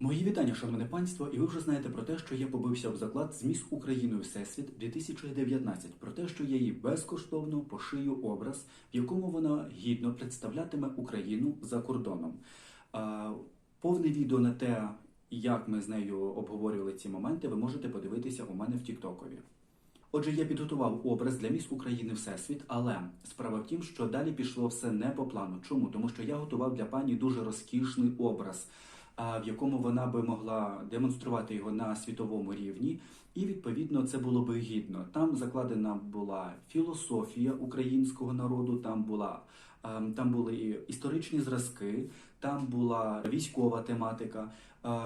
Мої вітання, шановне панство, і ви вже знаєте про те, що я побився в заклад з міс Україною Всесвіт 2019, про те, що я їй безкоштовно пошию образ, в якому вона гідно представлятиме Україну за кордоном. Повне відео на те, як ми з нею обговорювали ці моменти, ви можете подивитися у мене в Тіктокові. Отже, я підготував образ для міс України Всесвіт, але справа в тім, що далі пішло все не по плану. Чому? Тому що я готував для пані дуже розкішний образ, в якому вона би могла демонструвати його на світовому рівні, і відповідно це було би гідно. Там закладена була філософія українського народу, там була. Там були і історичні зразки, там була військова тематика,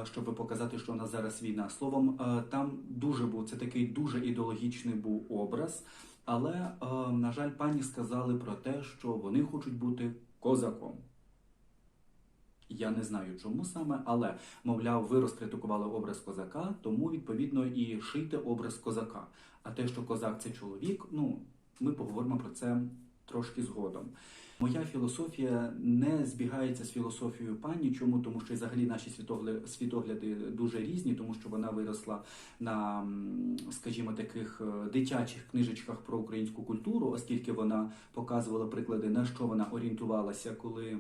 щоб показати, що у зараз війна. Словом, там дуже був це такий дуже ідеологічний був образ. Але, на жаль, пані сказали про те, що вони хочуть бути козаком. Я не знаю, чому саме, але мовляв, ви розкритикували образ козака, тому відповідно і шийте образ козака. А те, що козак це чоловік, ну ми поговоримо про це трошки згодом. Моя філософія не збігається з філософією пані. Чому? Тому що взагалі наші світогляди, дуже різні, тому що вона виросла на, скажімо, таких е, дитячих книжечках про українську культуру, оскільки вона показувала приклади, на що вона орієнтувалася, коли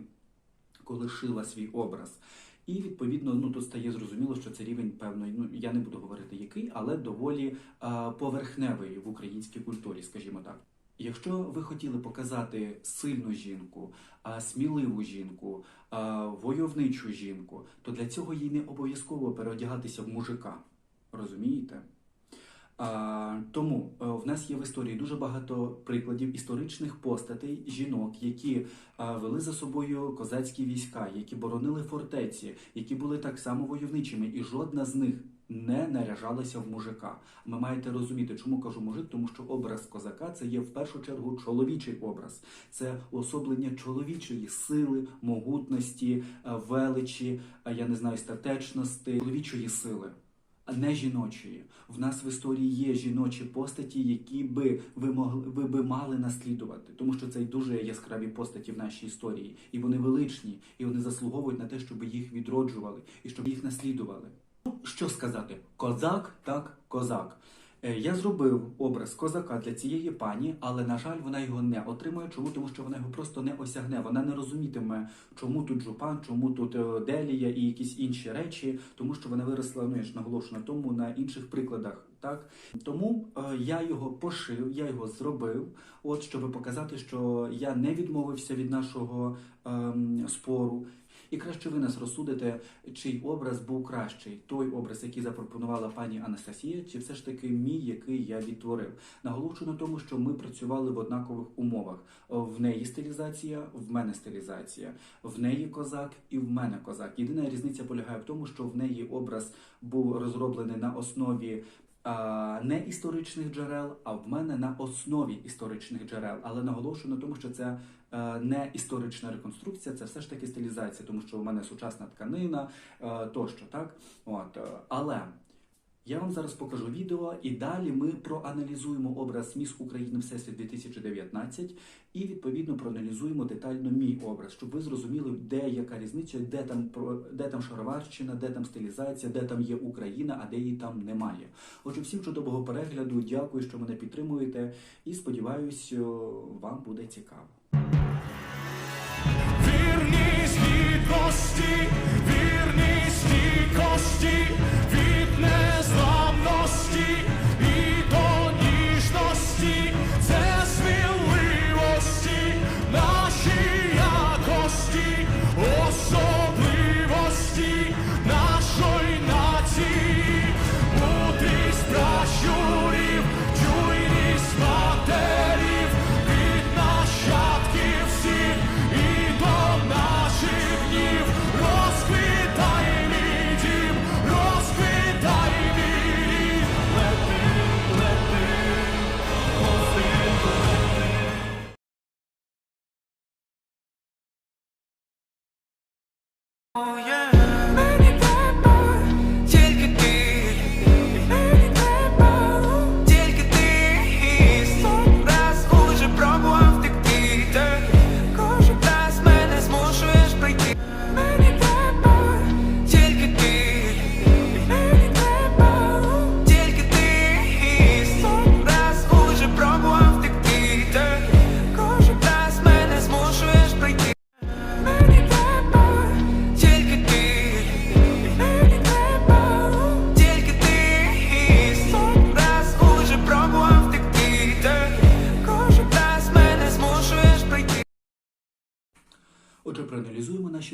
коли шила свій образ. І відповідно, ну тут стає зрозуміло, що це рівень певної, ну я не буду говорити який, але доволі а, поверхневий в українській культурі, скажімо так. Якщо ви хотіли показати сильну жінку, а, сміливу жінку, а, войовничу жінку, то для цього їй не обов'язково переодягатися в мужика. Розумієте? Тому е, в нас є в історії дуже багато прикладів історичних постатей жінок, які вели за собою козацькі війська, які боронили фортеці, які були так само войовничими, і жодна з них не наряжалася в мужика. Ми маєте розуміти, чому кажу мужик, тому що образ козака це є в першу чергу чоловічий образ, це особлення чоловічої сили, могутності, е, величі, е, я не знаю, статечності, чоловічої сили не жіночої. В нас в історії є жіночі постаті, які би ви могли ви би мали наслідувати, тому що це й дуже яскраві постаті в нашій історії, і вони величні, і вони заслуговують на те, щоб їх відроджували і щоб їх наслідували. Що сказати? Козак так козак. Е, Я зробив образ козака для цієї пані, але на жаль, вона його не отримує. Чому? Тому що вона його просто не осягне. Вона не розумітиме, чому тут жупан, чому тут е, делія і якісь інші речі, тому що вона виросла, ну я ж наголошу на тому на інших прикладах. Так тому е, я його пошив, я його зробив, от щоб показати, що я не відмовився від нашого ем, спору. І краще ви нас розсудите, чий образ був кращий, той образ, який запропонувала пані Анастасія, чи все ж таки мій, який я відтворив. Наголошую на тому, що ми працювали в однакових умовах. В неї стилізація, в мене стилізація, в неї козак і в мене козак. Єдина різниця полягає в тому, що в неї образ був розроблений на основі. Не історичних джерел, а в мене на основі історичних джерел, але наголошую на тому, що це е, не історична реконструкція, це все ж таки стилізація, тому що в мене сучасна тканина е, тощо, так? От, е, але я вам зараз покажу відео, і далі ми проаналізуємо образ Міс України Всесвіт 2019 і відповідно проаналізуємо детально мій образ, щоб ви зрозуміли, де яка різниця, де там де там шароварщина, де там стилізація, де там є Україна, а де її там немає. Отже, всім чудового перегляду. Дякую, що мене підтримуєте, і сподіваюсь, вам буде цікаво. Вірність гідності,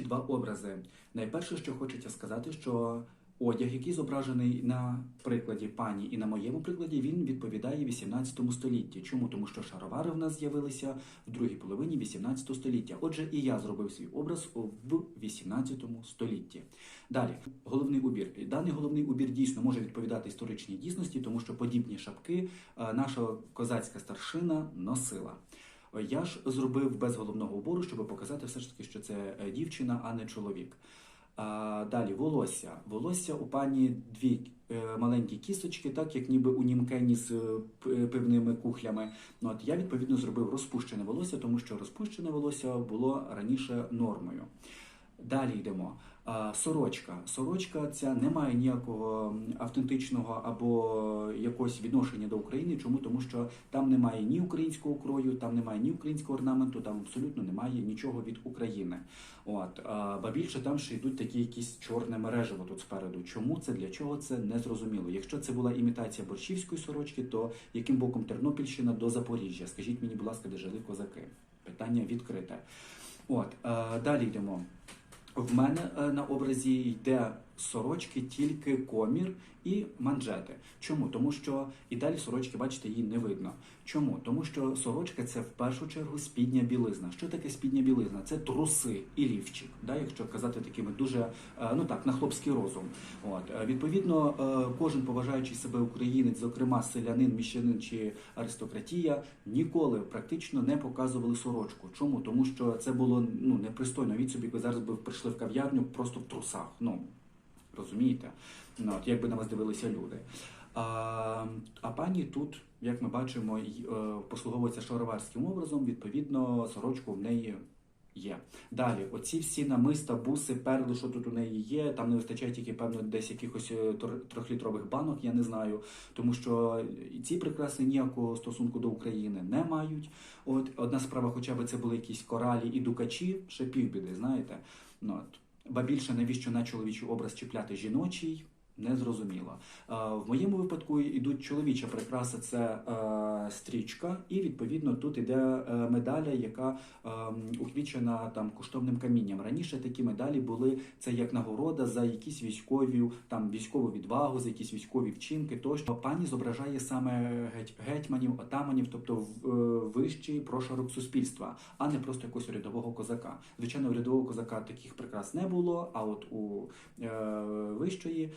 два образи. Найперше, що хочеться сказати, що одяг, який зображений на прикладі пані і на моєму прикладі, він відповідає 18 столітті. Чому? Тому що шаровари в нас з'явилися в другій половині 18 століття. Отже, і я зробив свій образ в 18 столітті. Далі, головний убір. Даний головний убір дійсно може відповідати історичній дійсності, тому що подібні шапки е, наша козацька старшина носила. Я ж зробив без головного убору, щоб показати все ж таки, що це е, дівчина, а не чоловік. Далі волосся. Волосся у пані дві е, маленькі кісточки, так як ніби у німкені з е, пивними кухлями. Ну, от я відповідно зробив розпущене волосся, тому що розпущене волосся було раніше нормою. Далі йдемо. Сорочка. Сорочка ця не має ніякого автентичного або якогось відношення до України. Чому? Тому що там немає ні українського крою, там немає ні українського орнаменту, там абсолютно немає нічого від України. От ба більше там ще йдуть такі якісь чорне мережево тут спереду. Чому це для чого це не зрозуміло? Якщо це була імітація борщівської сорочки, то яким боком Тернопільщина до Запоріжжя? Скажіть мені, будь ласка, де жили козаки? Питання відкрите. От далі йдемо. В мене е, на образі йде сорочки тільки комір і манжети. Чому? Тому що і далі сорочки, бачите, її не видно. Чому? Тому що сорочка це в першу чергу спідня білизна. Що таке спідня білизна? Це труси і лівчик, да, якщо казати такими дуже е, ну так на хлопський розум. От Е, відповідно, е, кожен поважаючий себе українець, зокрема селянин, міщанин чи аристократія, ніколи практично не показували сорочку. Чому? Тому що це було ну непристойно. Від собі ви зараз би прийшли в кав'ярню просто в трусах. Ну розумієте? Ну, от, як би на вас дивилися люди. А, а пані тут, як ми бачимо, е, послуговується шароварським образом, відповідно, сорочку в неї є. Далі, оці всі намиста, буси, перли, що тут у неї є, там не вистачає тільки, певно, десь якихось е, трьохлітрових банок, я не знаю, тому що ці прикраси ніякого стосунку до України не мають. От одна справа, хоча б це були якісь коралі і дукачі, ще півбіди, знаєте. Ну, от. Ба більше навіщо на чоловічий образ чіпляти жіночий? Не зрозуміло. Е, В моєму випадку йдуть чоловіча прикраса, це е, стрічка, і відповідно тут іде е, медаля, яка ухвічена там коштовним камінням. Раніше такі медалі були це як нагорода за якісь військові там військову відвагу, за якісь військові вчинки. Тощо пані зображає саме геть, гетьманів, отаманів, тобто в- вищий прошарок суспільства, а не просто якогось рядового козака. Звичайно, у рядового козака таких прикрас не було. А от у вищої,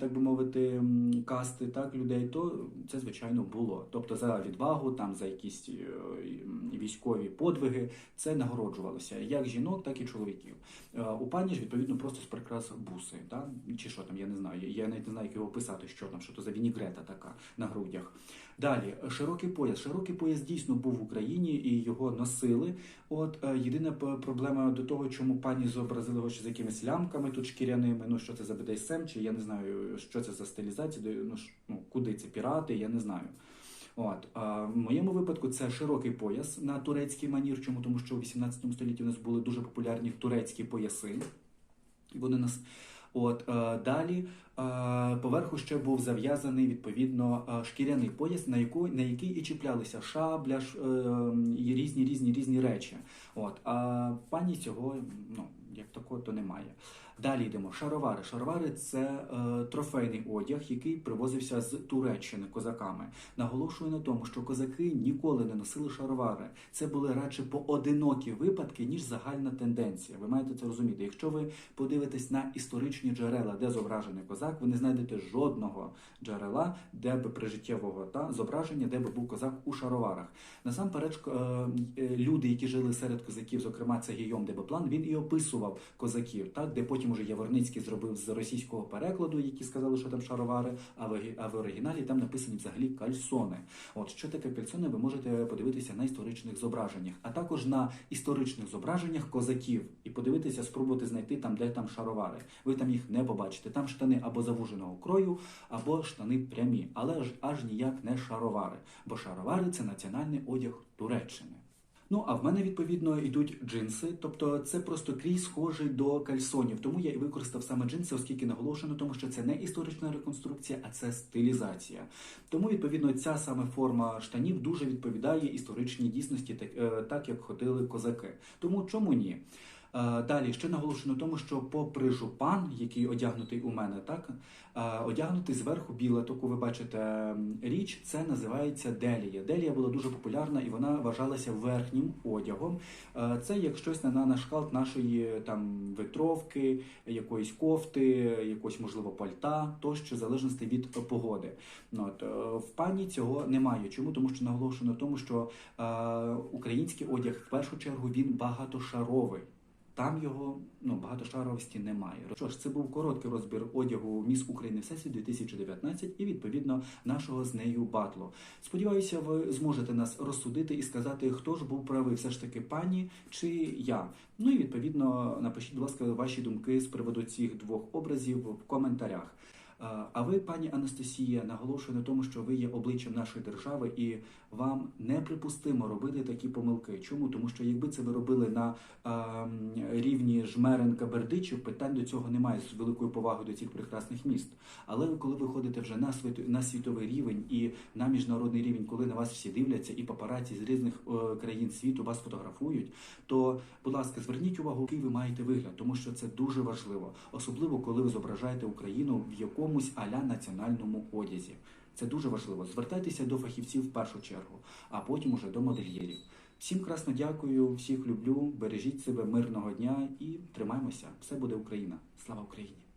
так би мовити, касти так людей, то це звичайно було. Тобто за відвагу, там за якісь е, військові подвиги, це нагороджувалося як жінок, так і чоловіків. Е, У пані ж відповідно просто з прикрас буси, та? чи що там, я не знаю. Я навіть не знаю, як його описати, що там, що то за вінігрета така на грудях. Далі, широкий пояс. Широкий пояс дійсно був в Україні і його носили. От е, єдина проблема до того, чому пані зобразили його з якимись лямками тут шкіряними. Ну що це за BDSM, чи я не знаю, що це за стилізація, ну, ну куди це пірати, я не знаю. От а в моєму випадку це широкий пояс на турецький манір. Чому тому, що у 18 столітті у нас були дуже популярні турецькі пояси. Вони нас от е, далі е, поверху ще був зав'язаний відповідно е, шкіряний пояс, на яку на який і чіплялися шабля, ш, і різні різні різні речі. От а пані цього ну як такого, то немає. Далі йдемо. Шаровари. Шаровари це е, трофейний одяг, який привозився з Туреччини козаками. Наголошую на тому, що козаки ніколи не носили шаровари. Це були радше поодинокі випадки, ніж загальна тенденція. Ви маєте це розуміти. Якщо ви подивитесь на історичні джерела, де зображений козак, ви не знайдете жодного джерела, де би прижиттєвого та зображення, де би був козак у шароварах. Насамперед, е, е, люди, які жили серед козаків, зокрема це Гійом де Беплан, він і описував козаків, так де потім уже Яворницький зробив з російського перекладу, які сказали, що там шаровари, а в, а в оригіналі там написані взагалі кальсони. От що таке кальсони, ви можете подивитися на історичних зображеннях, а також на історичних зображеннях козаків і подивитися, спробувати знайти там, де там шаровари. Ви там їх не побачите. Там штани або завуженого крою, або штани прямі, але ж аж ніяк не шаровари, бо шаровари це національний одяг Туреччини. Ну а в мене відповідно йдуть джинси, тобто це просто крій схожий до кальсонів. Тому я і використав саме джинси, оскільки наголошено, тому що це не історична реконструкція, а це стилізація. Тому відповідно ця саме форма штанів дуже відповідає історичній дійсності, так, е, як ходили козаки. Тому чому ні? Е, Далі ще наголошую на тому, що попри жупан, який одягнутий у мене, так е, одягнутий зверху біле, таку ви бачите річ, це називається делія. Делія була дуже популярна і вона вважалася верхнім одягом. Е, Це як щось на, на шкалт нашої там витровки, якоїсь кофти, якогось можливо пальта, тощо в залежності від погоди. Ну, От, в пані цього немає. Чому? Тому що наголошую на тому, що український одяг в першу чергу він багатошаровий. Там його ну багатошаровості немає. Що ж, це був короткий розбір одягу Міс України Всесвіт 2019 і відповідно нашого з нею батлу. Сподіваюся, ви зможете нас розсудити і сказати, хто ж був правий, все ж таки пані чи я. Ну і відповідно напишіть, будь ласка, ваші думки з приводу цих двох образів в коментарях. А ви, пані Анастасія, наголошую на тому, що ви є обличчям нашої держави, і вам неприпустимо робити такі помилки. Чому? Тому що якби це ви робили на рівні Жмеренка Бердичів, питань до цього немає з великою повагою до цих прекрасних міст. Але коли ви ходите вже на на світовий рівень і на міжнародний рівень, коли на вас всі дивляться, і папараці з різних е, країн світу вас фотографують, то, будь ласка, зверніть увагу, який ви маєте вигляд, тому що це дуже важливо, особливо коли ви зображаєте Україну в якомусь аля національному одязі. Це дуже важливо. Звертайтеся до фахівців в першу чергу, а потім уже до модельєрів. Всім красно дякую, всіх люблю. Бережіть себе мирного дня і тримаймося. Все буде Україна. Слава Україні!